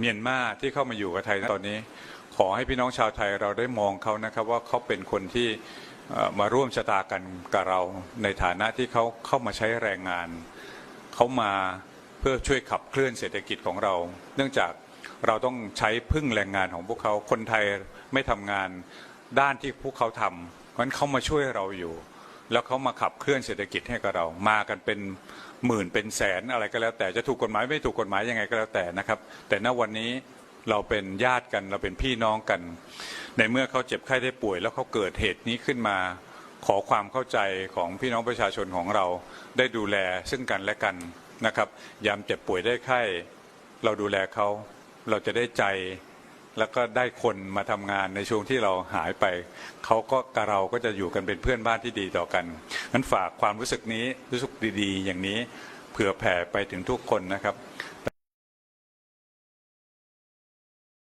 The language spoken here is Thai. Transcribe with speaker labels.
Speaker 1: เมียนมาที่เข้ามาอยู่กับไทยตอนนี้ ขอให้พี่น้องชาวไทยเราได้มองเขานะครับว่าเขาเป็นคนที่มาร่วมชะตากันกับเราในฐานะที่เขาเข้ามาใช้แรงงาน เขามาเพื่อช่วยขับเคลื่อนเศรษฐกิจของเรา เนื่องจากเราต้องใช้พึ่งแรงงานของพวกเขาคนไทยไม่ทำงานด้านที่พวกเขาทำเพราะฉะนั้นเขามาช่วยเราอยู่ แล้วเขามาขับเคลื่อนเศรษฐกิจให้กับเรามากันเป็น หมื่นเป็นแสนอะไรก็แล้ว แต่จะถูกกฎหมายไม่ถูกกฎหมายยังไงก็แล้วแต่นะครับ แต่ณวันนี้เราเป็นญาติกันเราเป็นพี่น้องกัน ในเมื่อเขาเจ็บไข้ได้ป่วย แล้วเขาเกิดเหตุนี้ขึ้นมา ขอความเข้าใจของพี่น้องประชาชนของเราได้ดูแลซึ่งกันและกันนะครับ ยามเจ็บป่วยได้ไข้ เราดูแลเขา เราจะได้ใจ แล้วก็ได้คนมาทำงานในช่วงที่เราหายไป เขาก็กับเราก็จะอยู่กันเป็นเพื่อนบ้านที่ดีต่อกันงั้นฝากความรู้สึกนี้รู้สึกดีๆ อย่างนี้เผื่อแผ่ไปถึงทุกคนนะครับ